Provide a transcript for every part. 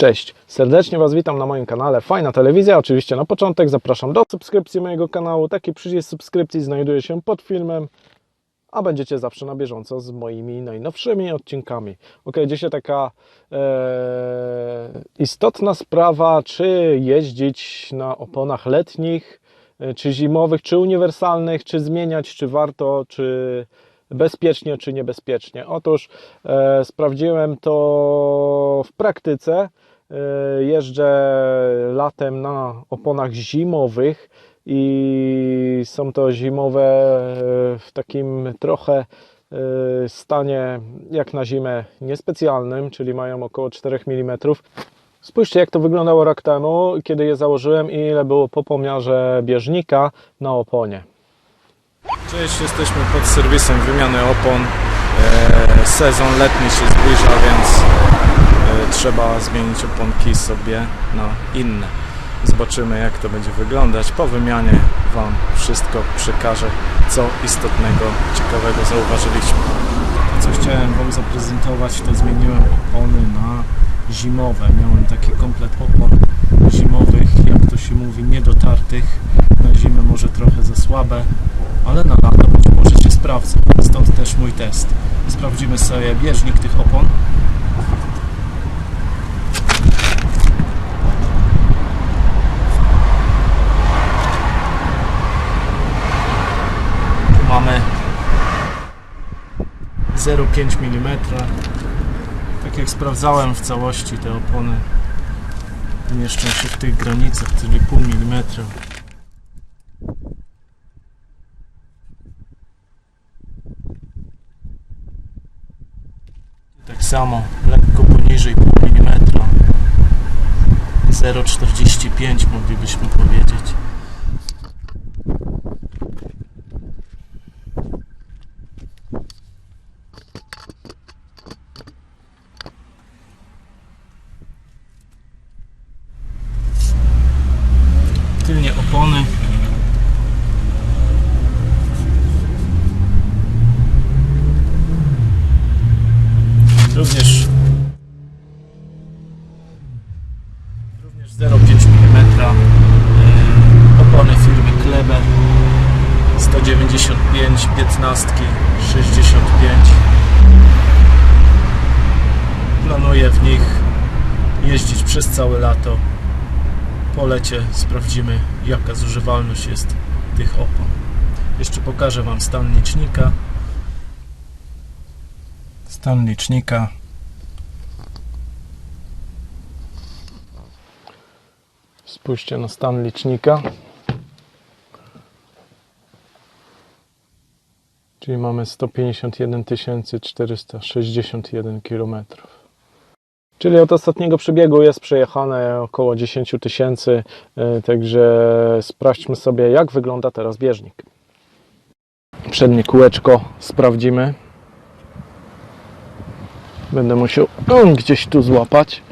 Cześć, serdecznie Was witam na moim kanale Fajna Telewizja. Oczywiście na początek zapraszam do subskrypcji mojego kanału. Taki przycisk subskrypcji znajduje się pod filmem, a będziecie zawsze na bieżąco z moimi najnowszymi odcinkami. Ok, dzisiaj taka e, istotna sprawa, czy jeździć na oponach letnich, e, czy zimowych, czy uniwersalnych, czy zmieniać, czy warto, czy bezpiecznie, czy niebezpiecznie. Otóż e, sprawdziłem to w praktyce. E, jeżdżę latem na oponach zimowych i są to zimowe e, w takim trochę e, stanie jak na zimę niespecjalnym, czyli mają około 4 mm. Spójrzcie jak to wyglądało rok temu, kiedy je założyłem i ile było po pomiarze bieżnika na oponie. Cześć, jesteśmy pod serwisem wymiany opon. Sezon letni się zbliża, więc trzeba zmienić oponki sobie na inne. Zobaczymy jak to będzie wyglądać. Po wymianie Wam wszystko przekażę, co istotnego, ciekawego zauważyliśmy. Co chciałem Wam zaprezentować, to zmieniłem opony na zimowe. Miałem taki komplet opon zimowych, jak to się mówi, niedotartych. Na zimę może trochę za słabe, ale na być może się. Stąd też mój test. Sprawdzimy sobie bieżnik tych opon. Tu mamy 0,5 mm. Tak jak sprawdzałem w całości te opony mieszczą się w tych granicach, czyli pół milimetra. Tak samo, lekko poniżej pół milimetra. 0,45 moglibyśmy powiedzieć. Tylnie opony. Również również 0,5 mm e, opony firmy Kleber 195 15 65 planuję w nich jeździć przez całe lato. Po lecie sprawdzimy jaka zużywalność jest tych opon. Jeszcze pokażę Wam stan licznika stan licznika Spójrzcie na stan licznika. Czyli mamy 151 461 km. Czyli od ostatniego przebiegu jest przejechane około 10 tysięcy, e, także sprawdźmy sobie jak wygląda teraz bieżnik. Przednie kółeczko sprawdzimy. Będę musiał gdzieś tu złapać.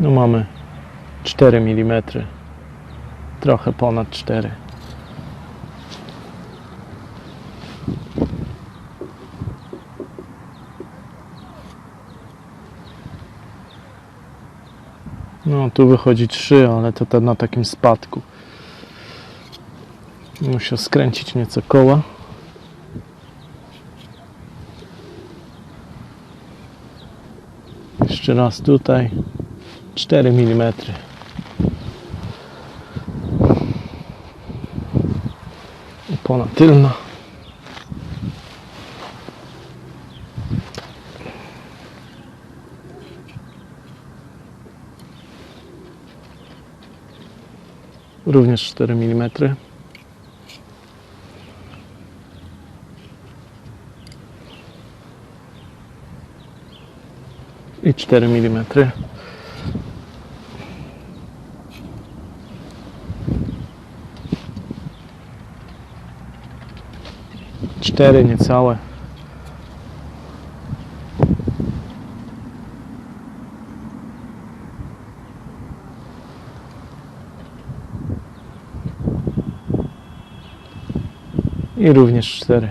No mamy 4 mm. Trochę ponad 4. No tu wychodzi 3, ale to na takim spadku. Muszę skręcić nieco koła. Jeszcze raz tutaj. 4 mm. Opona tylna. Również 4 mm. I 4 mm. Cztery niecałe. I również cztery.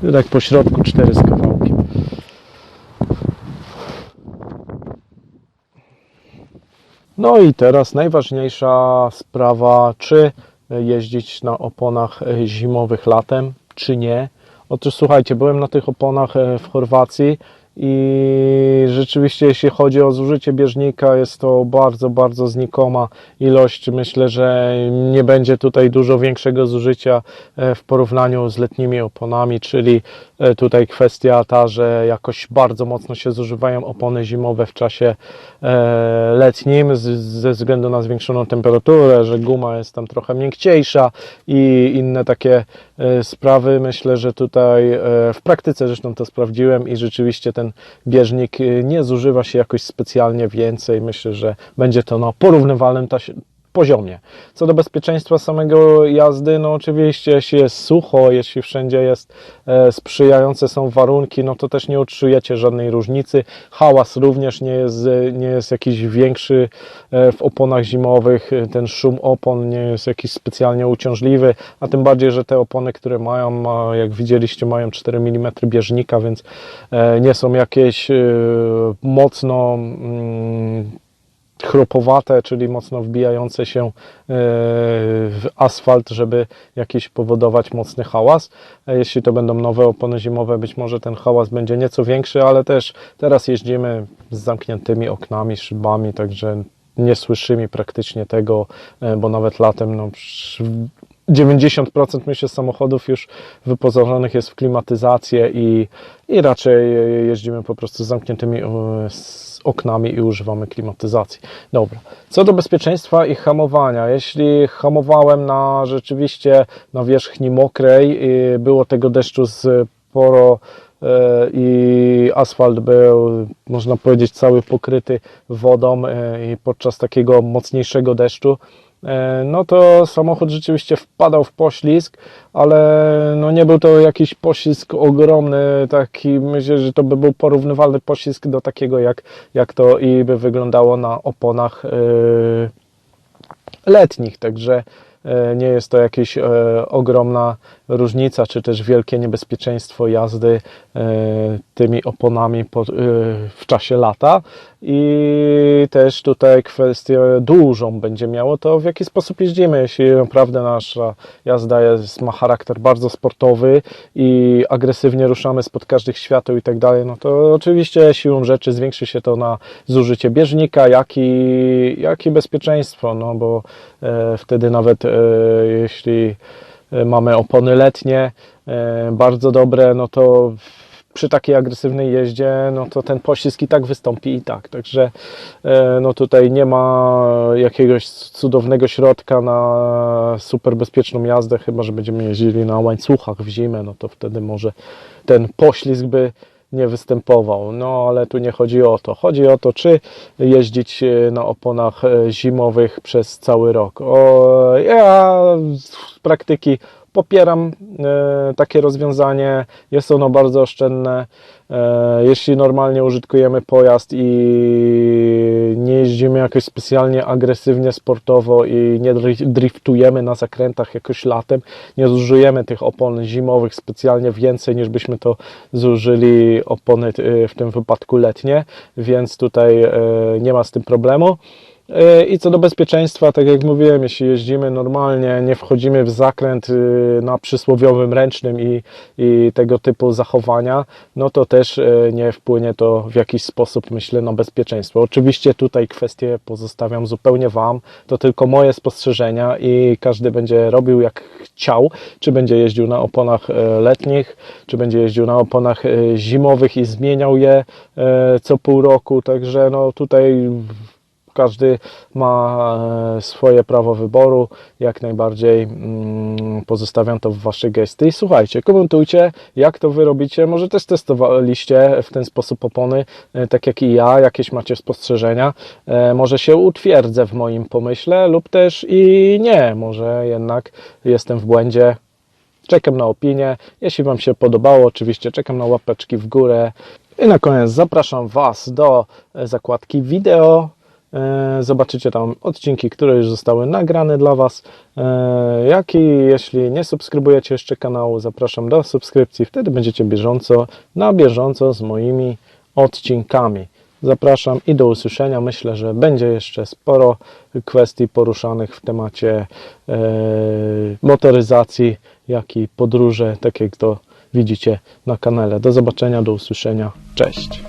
Tu tak po środku cztery z kawałkiem. No i teraz najważniejsza sprawa, czy jeździć na oponach zimowych latem, czy nie. Otóż słuchajcie, byłem na tych oponach e, w Chorwacji i rzeczywiście jeśli chodzi o zużycie bieżnika jest to bardzo, bardzo znikoma ilość. Myślę, że nie będzie tutaj dużo większego zużycia e, w porównaniu z letnimi oponami, czyli tutaj kwestia ta, że jakoś bardzo mocno się zużywają opony zimowe w czasie e, letnim ze względu na zwiększoną temperaturę, że guma jest tam trochę miękciejsza i inne takie e, sprawy. Myślę, że tutaj e, w praktyce zresztą to sprawdziłem i rzeczywiście ten bieżnik e, nie zużywa się jakoś specjalnie więcej. Myślę, że będzie to na porównywalnym tasie- poziomie. Co do bezpieczeństwa samego jazdy, no oczywiście jeśli jest sucho, jeśli wszędzie jest e, sprzyjające są warunki, no to też nie odczujecie żadnej różnicy. Hałas również nie jest, e, nie jest jakiś większy e, w oponach zimowych, E, ten szum opon nie jest jakiś specjalnie uciążliwy, a tym bardziej, że te opony, które mają, ma- jak widzieliście, mają 4 mm bieżnika, więc nie są jakieś mocno mm, chropowate, czyli mocno wbijające się e, w asfalt, żeby jakiś powodować mocny hałas. E, Jeśli to będą nowe opony zimowe, być może ten hałas będzie nieco większy, ale też teraz jeździmy z zamkniętymi oknami, szybami, także nie słyszymy praktycznie tego, e, bo nawet latem no, przy- 90% myślę samochodów już wyposażonych jest w klimatyzację i, i raczej jeździmy po prostu z zamkniętymi z oknami i używamy klimatyzacji. Dobra. Co do bezpieczeństwa i hamowania. Jeśli hamowałem na rzeczywiście na wierzchni mokrej i było tego deszczu sporo e, i asfalt był, można powiedzieć, cały pokryty wodą e, i podczas takiego mocniejszego deszczu, no to samochód rzeczywiście wpadał w poślizg, ale no nie był to jakiś poślizg ogromny, taki myślę, że to by był porównywalny poślizg do takiego, jak, jak to i by wyglądało na oponach e, letnich, także e, nie jest to jakaś e, ogromna różnica, czy też wielkie niebezpieczeństwo jazdy e, tymi oponami po, e, w czasie lata. I też tutaj kwestię dużą będzie miało to, w jaki sposób jeździmy. Jeśli naprawdę nasza jazda jest, ma charakter bardzo sportowy i agresywnie ruszamy spod każdych świateł i tak dalej, no to oczywiście siłą rzeczy zwiększy się to na zużycie bieżnika, jak i, jak i bezpieczeństwo, no bo e, wtedy nawet e, jeśli e, mamy opony letnie, e, bardzo dobre, no to przy takiej agresywnej jeździe, no to ten poślizg i tak wystąpi i tak. Także e, no tutaj nie ma jakiegoś cudownego środka na super bezpieczną jazdę, chyba że będziemy jeździli na łańcuchach w zimę, no to wtedy może ten poślizg by nie występował. No ale tu nie chodzi o to. Chodzi o to, czy jeździć e, na oponach e, zimowych przez cały rok. O, ja praktyki popieram e, takie rozwiązanie. Jest ono bardzo oszczędne. E, jeśli normalnie użytkujemy pojazd i nie jeździmy jakoś specjalnie agresywnie, sportowo i nie dri- driftujemy na zakrętach jakoś latem, nie zużyjemy tych opon zimowych specjalnie więcej niż byśmy to zużyli opony e, w tym wypadku letnie, więc tutaj nie ma z tym problemu. E, I co do bezpieczeństwa, tak jak mówiłem, jeśli jeździmy normalnie, nie wchodzimy w zakręt y, na przysłowiowym ręcznym i, i tego typu zachowania, no to też e, nie wpłynie to w jakiś sposób, myślę, na bezpieczeństwo. Oczywiście tutaj kwestie pozostawiam zupełnie Wam, to tylko moje spostrzeżenia i każdy będzie robił jak chciał, czy będzie jeździł na oponach e, letnich, czy będzie jeździł na oponach zimowych i zmieniał je co pół roku, także no tutaj każdy ma e, swoje prawo wyboru, jak najbardziej mm, pozostawiam to w Waszej gestii. Słuchajcie, komentujcie, jak to Wy robicie, może też testowaliście w ten sposób opony, e, tak jak i ja, jakieś macie spostrzeżenia, E, może się utwierdzę w moim pomyśle lub też i nie, może jednak jestem w błędzie, Czekam na opinię. Jeśli Wam się podobało, oczywiście czekam na łapeczki w górę. I na koniec zapraszam Was do zakładki wideo Zobaczycie tam odcinki, które już zostały nagrane dla Was. E, Jak i jeśli nie subskrybujecie jeszcze kanału, zapraszam do subskrypcji. Wtedy będziecie bieżąco, na bieżąco z moimi odcinkami. Zapraszam i do usłyszenia. Myślę, że będzie jeszcze sporo kwestii poruszanych w temacie e, motoryzacji, jak i podróże, tak jak to widzicie na kanale. Do zobaczenia, do usłyszenia. Cześć.